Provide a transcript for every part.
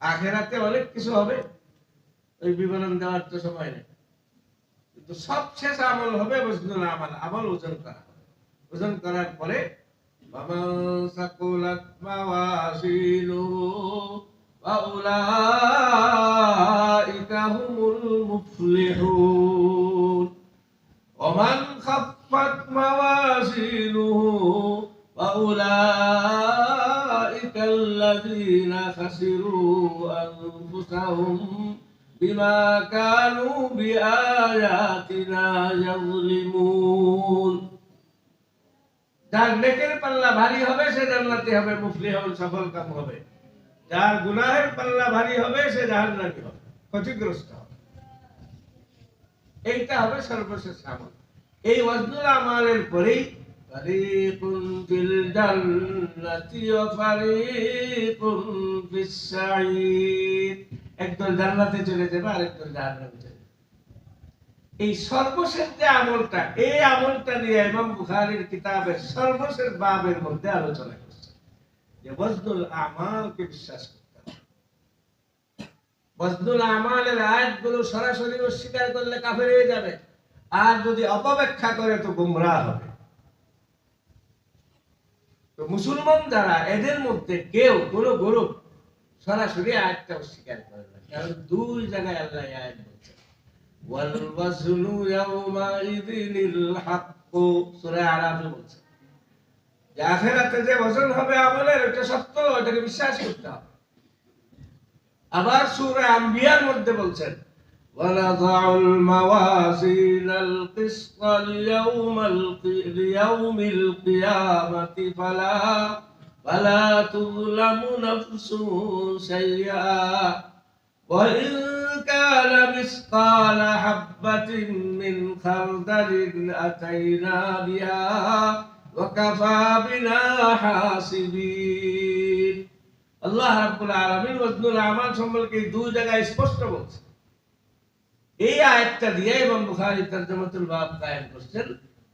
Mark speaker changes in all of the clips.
Speaker 1: আখেরাতে অনেক কিছু হবে ওই বিবরণ দেওয়ার তো সময় নেই কিন্তু সবশেষ আমল হবে মজনুল আমল আমল ওজন করা হবে ওজন করার পরে ومن ثقلت موازينه فأولئك هم المفلحون ومن خفت موازينه فأولئك الذين خسروا أنفسهم بما كانوا بآياتنا يظلمون যার নেকের পাল্লা ভারী হবে সে জান্নাতি হবে মুফলি হবে সফল কাম হবে যার গুনাহের পাল্লা ভারী হবে সে জাহান্নামী হবে ক্ষতিগ্রস্ত হবে এইটা হবে সর্বশেষ আমল এই ওয়াজনুল আমালের পরেই ওয়া ফারিকুন ফিস সাঈদ একদল জান্নাতে চলে যাবে, আরেকদল জাহান্নামে চলে এই সর্বশেষ যে আমলটা, এই আমলটা নিয়ে ইমাম বুখারীর কিতাবের সর্বশেষ বাবের মধ্যে আলোচনা করছে যে বজদুল আমালকে বিশ্বাস করতে হবে। বজদুল আমালের আয়াতগুলো সরাসরি অস্বীকার করলে কাফের হয়ে যাবে। আর যদি অপব্যাখ্যা করে তো গুমরাহ হবে। তো মুসলমান যারা এদের মধ্যে কেউ কোন গ্রুপ সরাসরি আয়াতটা অস্বীকার করে না কারণ দুই জায়গায় আল্লাহ এই আয়াত বলছে والوزن يومئذ الحق সূরা আরাফে বলছে যে আখিরাতে যে ওজন হবে আমলের এটা সত্য এটাকে বিশ্বাস করতে হবে আবার সূরা আম্বিয়ার মধ্যে বলছেন ونضع الموازين القسط ليوم القي- ليوم القيامة فلا فلا تظلم نفس شيئا وإن كان مثقال حبة من خردل أتينا بها وكفى بنا حاسبين আল্লাহ রাব্বুল আলামিন ওয়াজনুল আমাল সম্পর্কে এই দুই জায়গায় স্পষ্ট বলছে এই আয়াতটা দিয়ে ইমাম বুখারী তরজমাতুল বাব কায়েম করছেন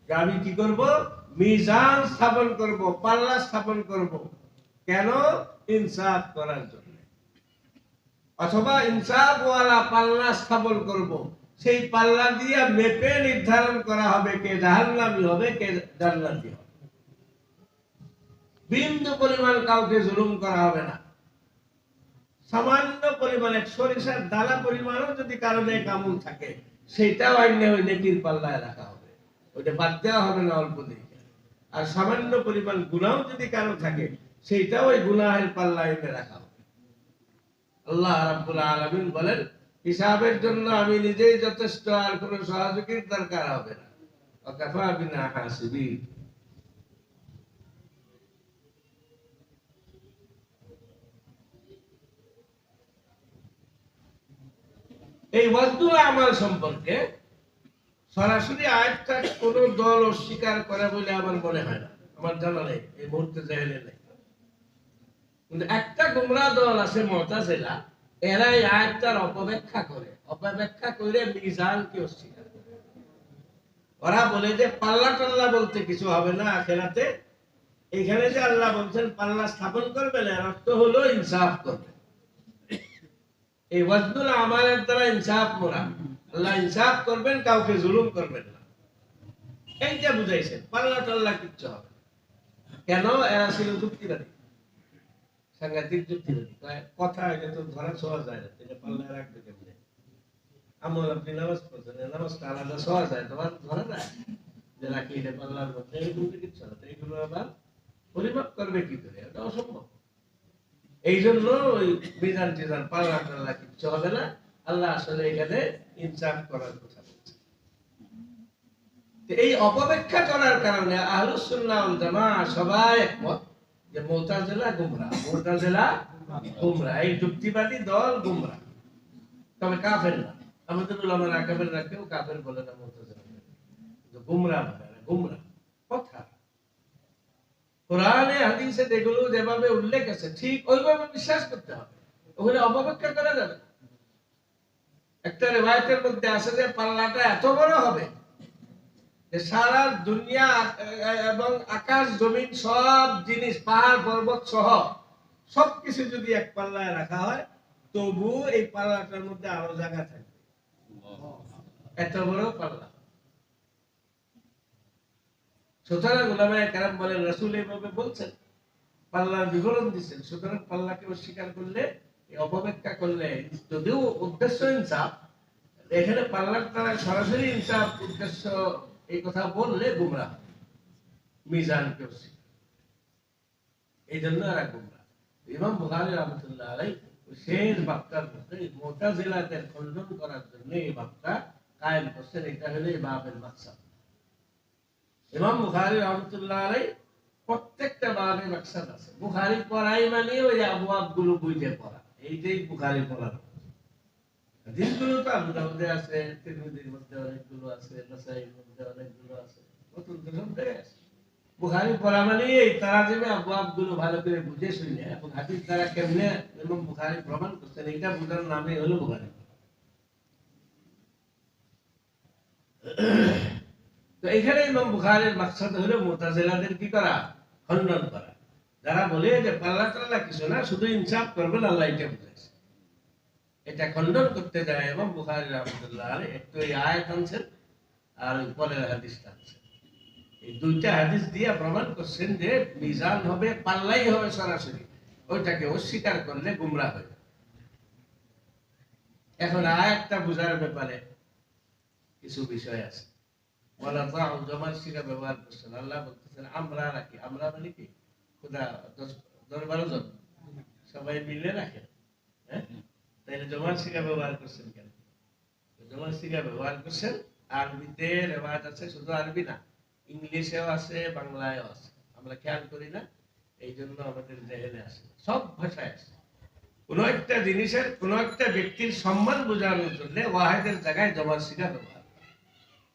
Speaker 1: যে আমি কি করব? মিজান স্থাপন করব, পাল্লা স্থাপন করব। কেন? ইনসাফ করার জন্য। অথবা ইনসাফ ওয়ালা পাল্লা স্থাপন করব। সেই পাল্লা দিয়ে মেপে নির্ধারণ করা হবে কে জাহান্নামী হবে, কে জান্নাতি হবে। বিন্দু পরিমাণ কাউকে জুলুম করা হবে না। সামান্য পরিমাণে সরিষার দানা পরিমাণও যদি কারণে কামুল থাকে, সেটাও আইনে ওই নেকির পাল্লায় রাখা হবে। ওইটা বাদ দেওয়া হবে না অল্প দিকে আর সামান্য পরিমাণ গুণাও যদি কারও থাকে সেইটাও ওই গুনাহের পাল্লায় এনে রাখা হবে। আল্লাহ রাব্বুল আলামিন বলেন, হিসাবের জন্য আমি নিজেই যথেষ্ট, আর কোনো সহযোগীর দরকার হবে না। ওয়াকাফা বিনা হাসিবিন। এই ওয়াজদুল আমাল সম্পর্কে সরাসরি আয়াতটা কোন দল অস্বীকার করে বলে আমার মনে হয় না। আমার জানা নেই, এই মুহূর্তে জেনে নেই। কিন্তু একটা গুমরা দল আছে মতাজেলা এরা এই আয়াতটার অপব্যাখ্যা করে। অপব্যাখ্যা করে মিজানকে অস্বীকার করে। ওরা বলে যে পাল্লা টাল্লা বলতে কিছু হবে না আখেরাতে। এখানে যে আল্লাহ বলছেন পাল্লা স্থাপন করবেন, এর অর্থ হলো ইনসাফ করবে। এই ওয়াজদুল আমালের দ্বারা ইনসাফ মোরা। আল্লাহ ইনসাফ করবেন, কাউকে জুলুম করবেন না। এইটা বুঝাইছেন, পাল্লা টাল্লা কিচ্ছু হবে কেন? এরা ছিল যুক্তিবাদী। সাংঘাতিক যুক্তিবাদী। কথা এটা ধরা ছোঁয়া যায় না এটা পাল্লায় রাখবে কেমনে? আমল আপনি নামাজ পড়ছেন, এই নামাজটা আলাদা ছোঁয়া যায়, তোমার ধরা যায়। যে রাখি এটা পাল্লার মধ্যে, এরকম তো কিচ্ছু না। এইগুলো আবার পরিমাপ করবে কি করে? এটা অসম্ভব। এই জন্য ওই বিধান টিধান পাল্লা টাল্লা কিচ্ছু হবে না। আল্লাহ আসলে এখানে ইনসাফ করার কথা এই অপব্যাখ্যা করার কারণে আহলুস সুন্নাহ ওয়াল সবাই একমত যে মুতাজিলা গুমরা মুতাজিলা গুমরা, এই যুক্তিবাদী দল গুমরা। তবে কাফের না। আমাদের উলামারা কাফেররা কেউ কাফের বলে না, মুতাজিলা গুমরা বলে না। গুমরা। কথা। কোরআনে, হাদিসে যেভাবে উল্লেখ আছে, ঠিক ওইভাবে বিশ্বাস করতে হবে। ওখানে অপব্যাখ্যা করা যাবে একটা মধ্যে আছে যে, পাল্লাটা এত বড় হবে সারা দুনিয়া, এবং আকাশ, জমিন সব জিনিস, পাহাড়, পর্বত সহ সবকিছু যদি এক পাল্লায় রাখা হয় তবু এই পাল্লাটার মধ্যে আরও জায়গা থাকবে। এত বড় পাল্লা। সুতরাং কেরাম এইভাবে বলছেন, পাল্লার বিবরণ দিচ্ছেন। সুতরাং পাল্লাকে অস্বীকার করলে অপব্যাখ্যা করলে, যদিও উদ্দেশ্য ইনসাফ, এখানে পাল্লার তারা সরাসরি ইনসাফ, উদ্দেশ্য এই কথা বললে গুমরা এই জন্য এরা গুমরা ইমাম বুখারী রহমতুল্লাহ আলাই শেষ বাপ্তার মধ্যে মোটাজিলাদের খণ্ডন করার জন্য এই বাপ্তা কায়েম করছেন। এটা হলো এই বাপের মাকসাদ। ইমাম বুখারী রহমতুল্লাহ আলাই প্রত্যেকটা বাবে মাকসাদ আছে। বুখারী পড়াই মানে ওই আবওয়াবগুলো বুঝে পড়া। এইটাই বুখারী পড়ার হাদিসগুলো তো আবু আছে মধ্যে অনেকগুলো আছে, নাসাইর মধ্যে অনেকগুলো আছে বুখারী পড়া মানে এই তারা যেভাবে আবওয়াবগুলো ভালো করে বুঝে শুনে। এবং তারা কেমনে এবং বুখারী প্রমাণ করছেন বুঝার নামে হলো বুখারী তো এখানে ইমাম বুখারীর মাকসাদ হলো মুতাজিলাদের কি করা? খণ্ডন করা। যারা বলে যে পাল্লা টাল্লা কিছু না, শুধু ইনসাফ করবেন, আল্লাহ এটা বুঝাইছে। এটা খণ্ডন করতে যায় এবং বুখারী রহমতুল্লাহ আলাইহি। একটু এই আয়াত আনছেন, আর পরের হাদিসটা আনছেন। এই দুইটা হাদিস দিয়ে প্রমাণ করছেন যে মিজান হবে, পাল্লাই হবে সরাসরি। ওইটাকে অস্বীকার করলে গুমরা যাবে। এখন আয়াতটা বোঝার ব্যাপারে কিছু বিষয় আছে। শিকা ব্যবহার করছেন, আল্লাহ বলতেছেন, আমরা হ্যাঁ? ব্যবহার করছেন কেন? ব্যবহার করছেন আছে, শুধু আরবি না, ইংলিশেও আছে, বাংলায়ও আছে। আমরা খেয়াল করি না এই জন্য আমাদের জেহেনে আছে, সব ভাষায় আছে। কোন একটা জিনিসের, কোন একটা ব্যক্তির সম্মান বোঝানোর জন্য ওয়াহেদের জায়গায় জমার শিকা ব্যবহার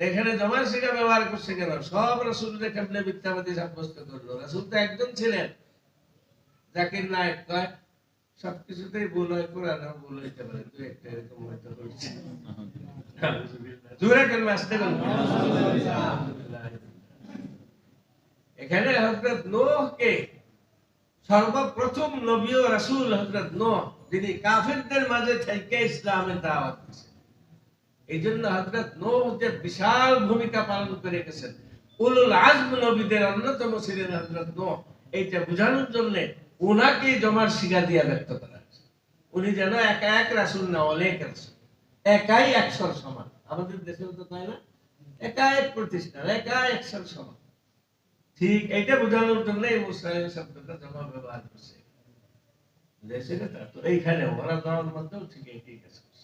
Speaker 1: এখানে জমা শিখা ব্যবহার করছে কেন? সব রাসূলদের কেমনে মিথ্যাবাদী সাব্যস্ত করল? রাসূল তো একজন ছিলেন। জাকির নায়ক কয়, সবকিছুতেই ভুল হয় কোরআন ভুল হইতে পারে। তুই একটা এরকম হয়তো কেন এখানে ইসলামের দাওয়াত দিয়েছেন। এই জন্য হযরত নূহ যে বিশাল ভূমিকা পালন করে গেছেন। উলুল আজম নবীদের অন্যতম ছিলেন হযরত নূহ। এইটা বোঝানোর জন্য ওনাকে জমার দিয়া ব্যক্ত করা উনি যেন একা এক রাসূল না, অনেক রাসূল। একাই একশোর সমান। আমাদের দেশেও তো তাই না? একা এক প্রতিষ্ঠান একা একশোর সমান। ঠিক এইটা বোঝানোর জন্য এই শব্দটা জমা ব্যবহার করছে। এইখানে, ওরা দেওয়ার মধ্যেও ঠিক কাজ করছে।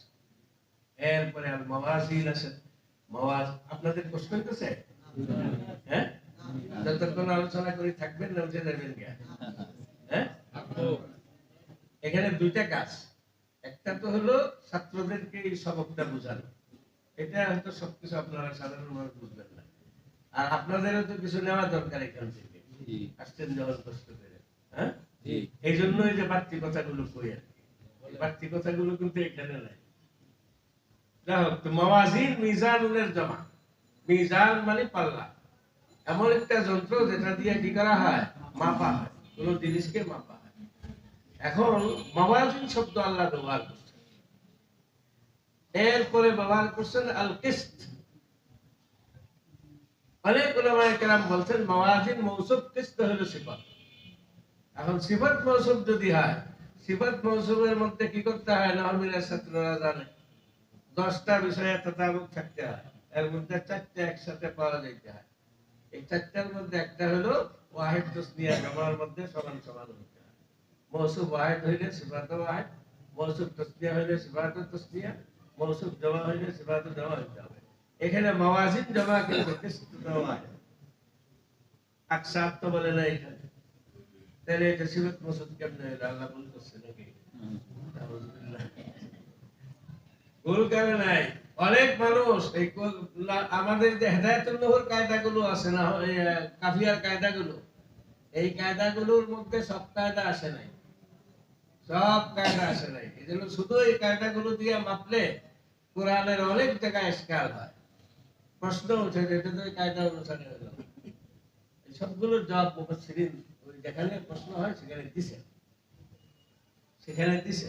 Speaker 1: এরপরে আর মাওয়াজিল আছে। মাওয়াজ আপনাদের প্রশ্ন হইতেছে? হ্যাঁ? যতক্ষণ আলোচনা করে থাকবেন না উঠে যাবেন হ্যাঁ? এখানে দুইটা কাজ। একটা তো হলো ছাত্রদেরকে এই সবকটা বোঝানো। এটা হয়তো সবকিছু আপনারা সাধারণ মানুষ বুঝবেন না। আর আপনাদেরও তো কিছু নেওয়া দরকার এখান থেকে। আসছেন যখন কষ্ট করে। হ্যাঁ? এই জন্য এই যে বাড়তি কথাগুলো কই আর কি। বাড়তি কথাগুলো কিন্তু এখানে নাই। তো মাওয়াজিন জমা। মিজান মানে পাল্লা। এমন একটা যন্ত্র যেটা দিয়ে কি করা হয়? মাপা হয়। জিনিসকে মাপা হয়। এখন মাওয়াজিন শব্দ আল্লাহ ব্যবহার এরপরে ব্যবহার করছেন আল কিস্ত অনেক কেরাম বলছেন মাওয়াজিন কিস্ত এখন সিফাত মৌসুফ যদি হয়, সিফাত মৌসুফের মধ্যে কি করতে হয়? নহমিনের ছাত্ররা জানে দশটা বিষয়ে তদাবক থাকতে হয়। এর মধ্যে চারটে একসাথে পাওয়া যাইতে হয়। এই চারটার মধ্যে একটা হলো ওয়াহিদ তসনিয়া জমার মধ্যে সমান সমান হইতে হয়। মৌসুফ ওয়াহিদ হইলে সিফাত ওয়াহিদ মৌসুফ তসনিয়া হইলে সিফাত তসনিয়া মৌসুফ জমা হইলে সিফাত জমা হইতে হবে। এখানে মাওয়াজিন জমা কিন্তু কিস্ত জমা আকসাব তো বলে না এখানে। তাহলে এটা সিফাত কেমনে আল্লাহ বলতেছে নাকি? আউযুবিল্লাহ। ভুল করে নাই। অনেক মানুষ এই আমাদের যে হেদায়তুল কায়দাগুলো আছে না কাফিয়ার কায়দাগুলো, এই কায়দাগুলোর মধ্যে সব কায়দা আসে নাই। সব কায়দা আসে নাই। এই জন্য শুধু এই কায়দাগুলো দিয়ে মাপলে কোরআনের অনেক জায়গায় স্কাল হয়। প্রশ্ন উঠে যে এটা তো কায়দা অনুসারে হলো। এই সবগুলোর জবাব মুফাসসিরিন ওই যেখানে প্রশ্ন হয় সেখানে দিছে। সেখানে দিছে।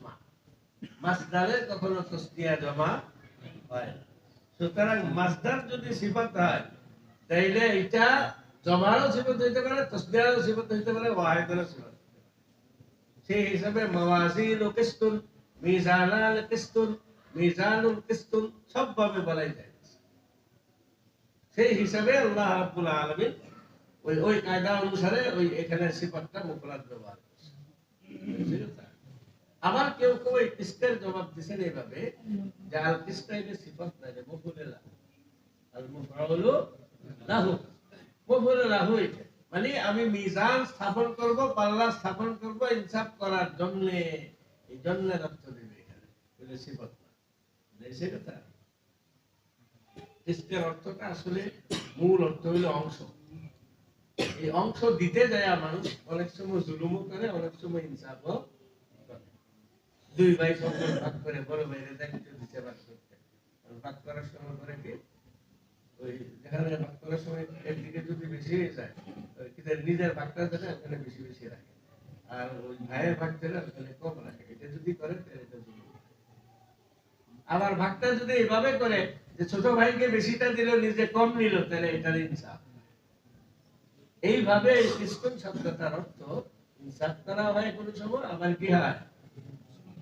Speaker 1: মাসদারে কখনো জমা হয় সুতরাং মাসদার যদি হয়, তাইলে এটা জমারও হইতে পারে হইতে পারে সেই হিসাবে কিস্তুন মিজানাল কিস্তুন মিজানুল কিস্তুন সব ভাবে বলাই যায়। সেই হিসাবে আল্লাহ ওই ওই কায়দা অনুসারে ওই এখানে সিফতটা আছে? আবার কেউ কেউ এই কিস্তের জবাব দিচ্ছেন এইভাবে যে আল কিস্তাইনে সিফত নাই রে মফুলে আল মুফরাউলু লাহু। মফুলে লাহু এটা। মানে আমি মিজান স্থাপন করব, পাল্লা স্থাপন করব, ইনসাফ করার জন্য। এই জন্য অর্থ দেবে এখানে। বলে সিফত না বুঝেছে কথা। কিস্তের অর্থটা আসলে মূল অর্থ হলো অংশ। এই অংশ দিতে যায় মানুষ, অনেক সময় জুলুমও করে, অনেক সময় ইনসাফও দুই ভাই সম্পদ ভাগ করে, বড় ভাইয়ের দায়িত্ব দিতে ভাগ ভাগ করার সময় করে কি আবার ভাগটা যদি এভাবে করে, যে ছোট ভাইকে বেশিটা দিল, নিজে কম নিল, তাহলে এটার ইনসাফ এইভাবে এই শব্দটার অর্থ, ইনসাফ করা হয় কোনো সময়, আবার কি হয় জুলুম করা হয়। ওই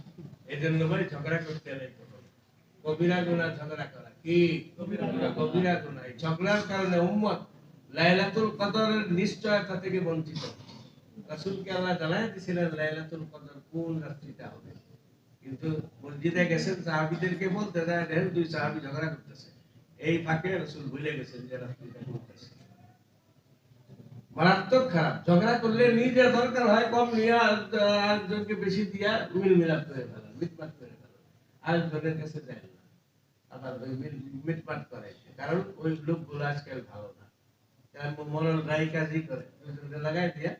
Speaker 1: এই জন্য ভাই ঝগড়া করতে কবিরা ঝগড়া করা। কি? কবিরা এই ঝগড়ার কারণে উম্মত লাইলাতুল কদরের নিশ্চয়তা থেকে বঞ্চিত। আল্লাহ লাইলাতুল কদর কোন রাত্রিটা হবে? কিন্তু মসজিদে গেছেন, সাহাবীদেরকে বলতে যায় দুই সাহাবী ঝগড়া করতেছে। এই ফাঁকে রাসূল ভুলে গেছেন যে রাত্রিটা কোনটা মারাত্মক খারাপ। ঝগড়া করলে নিজের দরকার হয় কম নিয়ে আর- আরেকজনকে বেশি দিয়া মিল মিলাপ করে ফেলা। মিটমাট করে আরেকজনের কাছে না। আবার মিটমাট করে। কারণ ওই লোকগুলো আজকাল ভালো না। মরল রাই কাজই করে। দুজনকে লাগাই দিয়া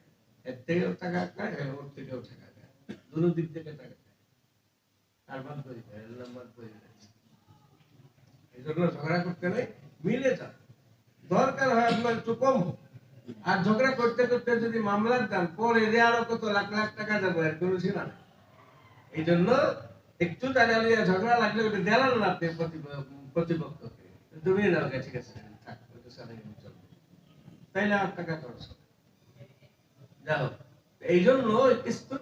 Speaker 1: এর থেকেও টাকা খায় আর ওর থেকেও টাকা খায়। দুটো দিক থেকে টাকা খায়। আর করি করে এই জন্য ঝগড়া করতে নেই, মিলে যান দরকার হয় আপনার একটু কম। আর ঝগড়া করতে করতে যদি মামলার দাম, পরে আরও কত? লাখ লাখ টাকা যাব এর কোনো সীমা নেই। এই জন্য একটু টাকা নিয়ে ঝগড়া লাগলে ওটা দেওয়ার না আপনি প্রতিপক্ষকে। তুমি না ঠিক আছে তাইলে আর টাকা খরচ এই জন্য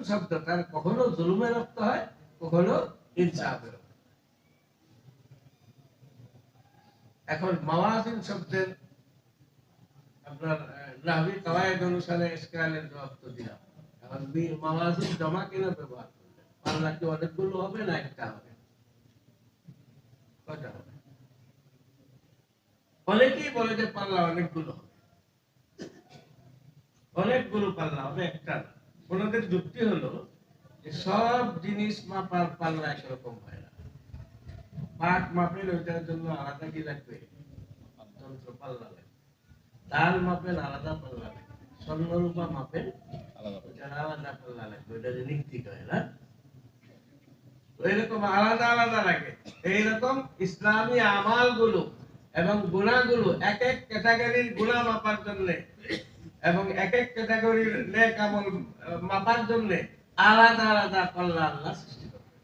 Speaker 1: শব্দটার কখনো হয়, কখনো ইনসাফের এখন মাওয়াজিন শব্দের আপনার নাহবি কাওয়ায়েদ অনুসারে ইসকালের জবাব তো দিলাম। এখন মাওয়াজিন জমা কেন ব্যবহার পাল্লা কি অনেকগুলো হবে না একটা হবে কয়টা হবে অনেকেই বলে যে পাল্লা অনেকগুলো হবে অনেকগুলো পাল্লা হবে একটা ওনাদের যুক্তি হলো যে সব জিনিস মাপার পাল্লা একরকম হয় না পাট মাপের ওইটার জন্য আলাদা কি লাগবে যন্ত্র পাল্লা লাগবে ডাল মাপেন আলাদা পাল্লা লাগবে স্বর্ণরূপা মাপেন
Speaker 2: আলাদা
Speaker 1: ওইটার আলাদা পাল্লা লাগবে ওইটা যে নিক্তিক হয় না এরকম আলাদা আলাদা লাগে। এইরকম ইসলামী আমালগুলো এবং গুণাগুলো এক এক ক্যাটাগরির গুণা মাপার জন্য এবং এক এক ক্যাটাগরির নেক আমল মাপার জন্য আলাদা আলাদা পাল্লা আল্লাহ সৃষ্টি করবে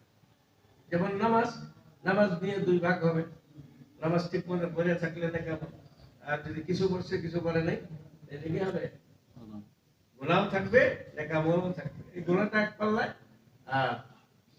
Speaker 1: যেমন নামাজ নামাজ নিয়ে দুই ভাগ হবে। নামাজ ঠিক মতো পড়ে থাকলে নেক আমল। আর যদি কিছু করছে কিছু করে নাই এদিকে হবে? গোলাও থাকবে নেকামলও থাকবে। এই গোলাটা এক পাল্লায় আর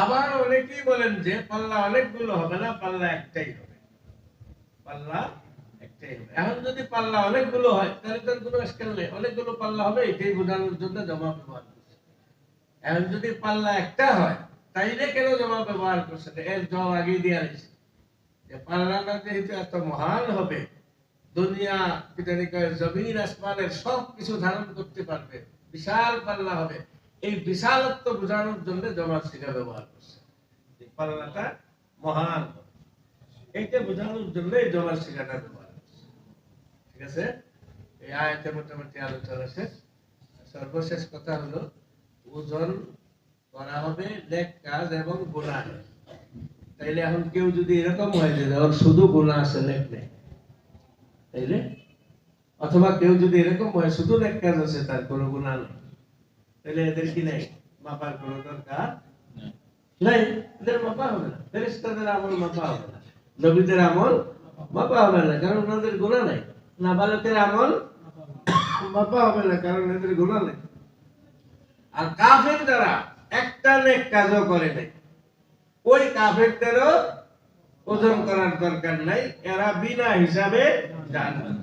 Speaker 1: আবার অনেকেই বলেন যে পাল্লা অনেকগুলো হবে না, পাল্লা একটাই হবে। পাল্লা একটাই হবে। এখন যদি পাল্লা অনেকগুলো হয়, তাহলে তার কোনো স্কেল নেই। অনেকগুলো পাল্লা হবে, এটাই বোঝানোর জন্য জমা ব্যবহার করছে। এখন যদি পাল্লা একটা হয়, তাইলে কেন জমা ব্যবহার করছে এর জবাব আগেই দিয়ে রয়েছে যে পাল্লাটা যেহেতু এত মহান হবে, দুনিয়া পিতানি কয় জমিন, আসমানের সব কিছু ধারণ করতে পারবে, বিশাল পাল্লা হবে। এই বিশালত্ব বোঝানোর জন্য জমা শিখা ব্যবহার করছে। পাল্লাটা মহান। এইটা বোঝানোর জন্য এই জমা শিখাটা ব্যবহার করছে। ঠিক আছে? এই আয়তে মোটামুটি আলোচনা শেষ। সর্বশেষ কথা হলো, ওজন করা হবে নেক কাজ এবং গুনাহ। তাইলে এখন কেউ যদি এরকম হয় যে ওর শুধু গুনাহ আছে, নেক নেই। তাইলে? অথবা কেউ যদি এরকম হয়, শুধু নেক কাজ আছে, তার কোনো গুনাহ নেই। তাহলে এদের কি নেই। মাপার কোনো দরকার নাই। এদের মাপা হবে না। আমল মাপা হবে না। নবীদের আমল মাপা হবে না কারণ ওনাদের নাই। নাবালকের আমল মাপা হবে না কারণ এদের নেই। আর কাফের দ্বারা একটা নেক কাজও করে নাই। ওই কাফেরদেরও ওজন করার দরকার নাই। এরা বিনা হিসাবে জান্নাত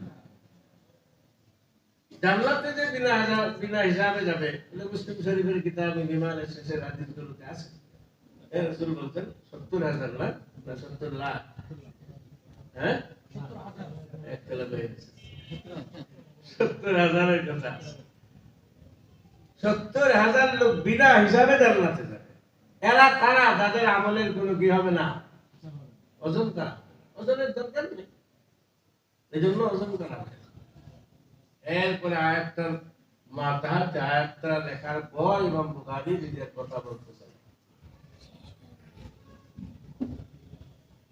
Speaker 1: জান্নাতে যে বিনা হিসাব- বিনা হিসাবে যাবে, এটা মুসলিম শরীফের কিতাবে বিমানের শেষের হাদিসগুলোতে আছে বলতেন সত্তর হাজার লাখ না সত্তর লাখ? হ্যাঁ? আছে। হাজার লোক বিনা হিসাবে তারা আমলের কোনো কি হবে না। ওজন করা? দরকার নেই। এই জন্য করা। এরপরে আয়াতটার মাথা আয়াতটা লেখার পর ইমাম বুখারী নিজের কথা বলতেছেন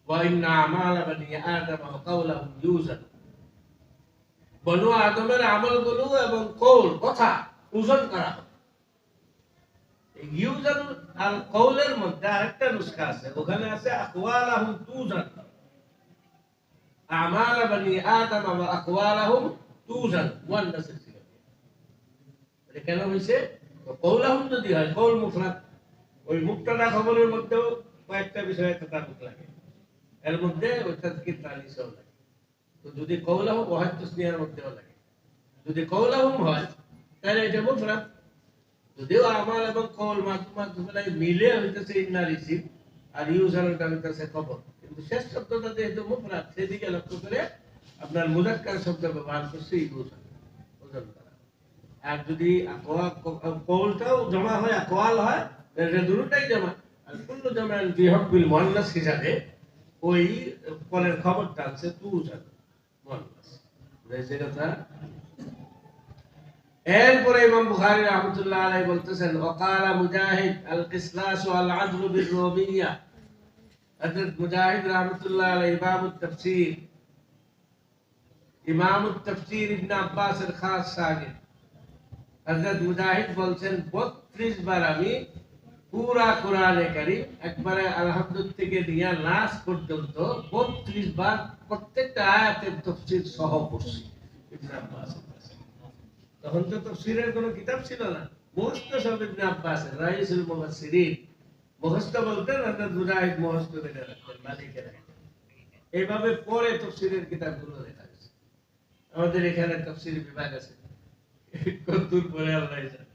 Speaker 1: وإن أعمال بني آدم وقولهم يوزن বনু আদমের আমলগুলো এবং কৌল কথা ওজন করা হবে এই ইউজান আর কৌলের মধ্যে আরেকটা নুসখা আছে ওখানে আছে আকওয়ালাহুম তুজান আমাল বনি আদম ওয়া আকওয়ালাহুম ওয়ান এটা কেন হইছে? তো কৌলাহুম যদি হয় কৌল ওই খবরের মধ্যেও কয়েকটা লাগে। এর মধ্যে লাগে। তো যদি কৌলাহুম মধ্যেও লাগে। যদি কৌলাহুম হয়, তাহলে এটা মুফরাদ। যদিও আমার এবং কল মাধ্যমে মিলে হইতেছে ইন্না রিসিভ আর ইউজারটা হইতেছে খবর কিন্তু শেষ শব্দটা যেহেতু মুফরাদ, সেদিকে লক্ষ্য করে আপনার মুজাক্কার শব্দ ব্যবহার করছে ইউজার ওজন করা আর যদি কৌলটাও জমা হয় আকওয়াল হয়, তাহলে জমা। আর কুল্লু জমা বিহব্বিল মুহান্নাস হিসাবে ওই কলের খবরটা আছে তুজার মুহান্নাস। বুঝাইছে কথা? এরপরে ইমাম বুখারী রাহমাতুল্লাহ আলাইহি বলতেছেন ওয়াকালা মুজাহিদ আল কিসলাস ওয়াল আদল বির রুবিয়া হযরত মুজাহিদ রাহমাতুল্লাহ আলাইহি ইমাম তাফসীর ইমাম তাফসীর ইবনে আব্বাস এর খাস শাগির্দ হযরত মুজাহিদ বলছেন 32 বার আমি পুরা কোরআনে কারীম, একবারে আলহামদুলিল্লাহ থেকে পর্যন্ত 32 বার প্রত্যেকটা আয়াতের তাফসীর সহ পড়ছি। ইবনে আব্বাস তখন তো তফসিরের কোনো কিতাব ছিল না। মুখস্থ সব ইবনে আব্বাস রাইসুল মুফাসসিরিন। মুখস্থ বলতেন হযরত মুজাহিদ করে রাখতেন, মালিকের এইভাবে পরে তফসিরের কিতাবগুলো লেখা আমাদের এখানে তফসির বিভাগ আছে। কতদূর পরে আল্লাহ জানে।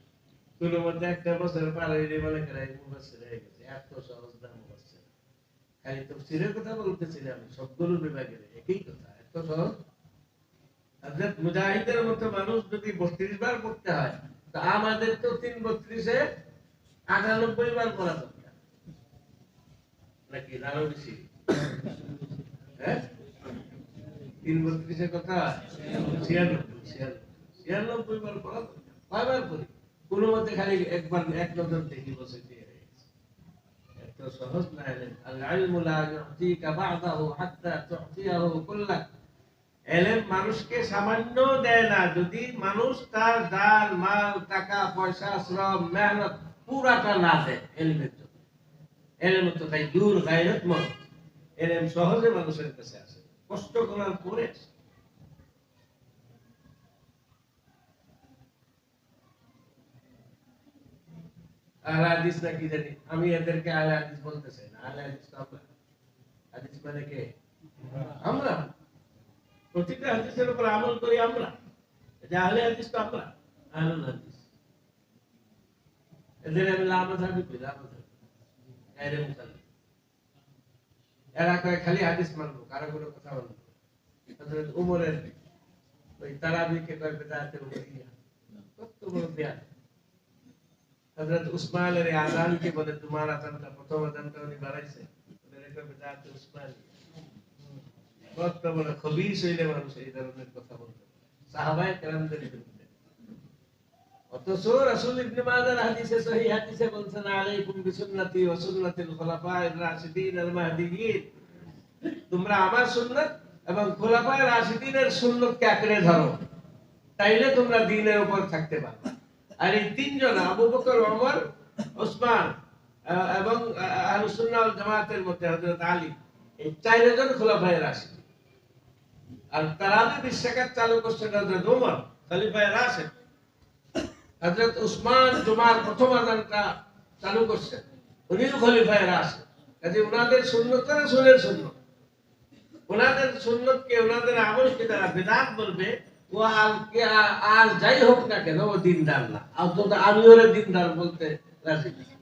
Speaker 1: কোন মধ্যে একটা বছর পার হইলে মনে করে মুফাসসির হয়ে গেছে, এত সহজ না মুফাসসির। খালি তফসিরের কথা বলতেছিলাম, সবগুলো বিভাগের একই কথা, এত সহজ। হযরত মুজাহিদের মতো মানুষ যদি বত্রিশ বার পড়তে হয়, তা আমাদের তো তিন বত্রিশে আটানব্বই বার পড়া দরকার। নাকি আরও বেশি হ্যাঁ? তিন বত্রিশের কথা? ছিয়ানব্বই। কোনো মতে খালি একবার, এক নজর দেখি বসে সহজ এলেম মানুষকে সামান্য দেয় না। যদি মানুষ তার দান, মাল, টাকা, পয়সা, শ্রম, মেহনত পুরাটা না দেয়, এলিমের জন্য। তো তাই দূর এলেম সহজে মানুষের কাছে কষ্ট করার পরে। আহলে না কি জানি? আমি এদেরকে আহলে হাদিস না। আহলে তো আমরা। হাদিস মানে কে? আমরা। প্রতিটা হাদিসের উপর আমল করি আমরা। এটা আহলে তো আমরা। হাদিস। এদের আমি হাবি গায়রে মুকাল্লিদ এরা কয় খালি হাদিস মানবো কারও কোনো কথা মানবো না। হযরত উমরের ওই তারাবিকে কয় বেদাতে উমরিয়া কত বড় বিয়াদ হযরত উসমানের এই আযানকে বলে তোমার আযানটা প্রথম আযানটা উনি বাড়াইছে ওদের কয় বেদাতে উসমানিয়া কত বড় খবিস হইলে মানুষ এই ধরনের কথা বলতে পারে। সাহাবায়ে কেরামদের বিরুদ্ধে অথচ রাসূল ইবনে মাজার হাদিসে সহিহ হাদিসে বলছেন আলাইকুম বিসুন্নতি ওয়া সুন্নাতিল খুলাফায়ে রাশিদিন আল মাহদিয়িন। তোমরা আমার সুন্নাত এবং খোলাফায়ে রাশিদিনের সুন্নতকে আঁকড়ে ধরো তাইলে তোমরা দ্বীনের উপর থাকতে পারবে আর এই তিনজন আবু বকর ওমর ওসমান এবং আহ, সুন্নাহ ওয়াল জামাতের মধ্যে হযরত আলী এই চারজন খোলাফায়ে রাশিদিন। আর তারাবি বিশ্বকাপ চালু করছেন হযরত ওমর খলিফায়ে রাশিদ। হযরত উসমান জুমার প্রথম আদানটা চালু করছেন। খলিফায়েরা কাজে ওনাদের সুন্নত রাসূলের সুন্নত। ওনাদের সুন্নতকে ওনাদের আমলকে তারা বলবে, ও আর আর- যাই হোক না কেন, ও দিনদার না। আর তো দিনদার বলতে রাজি।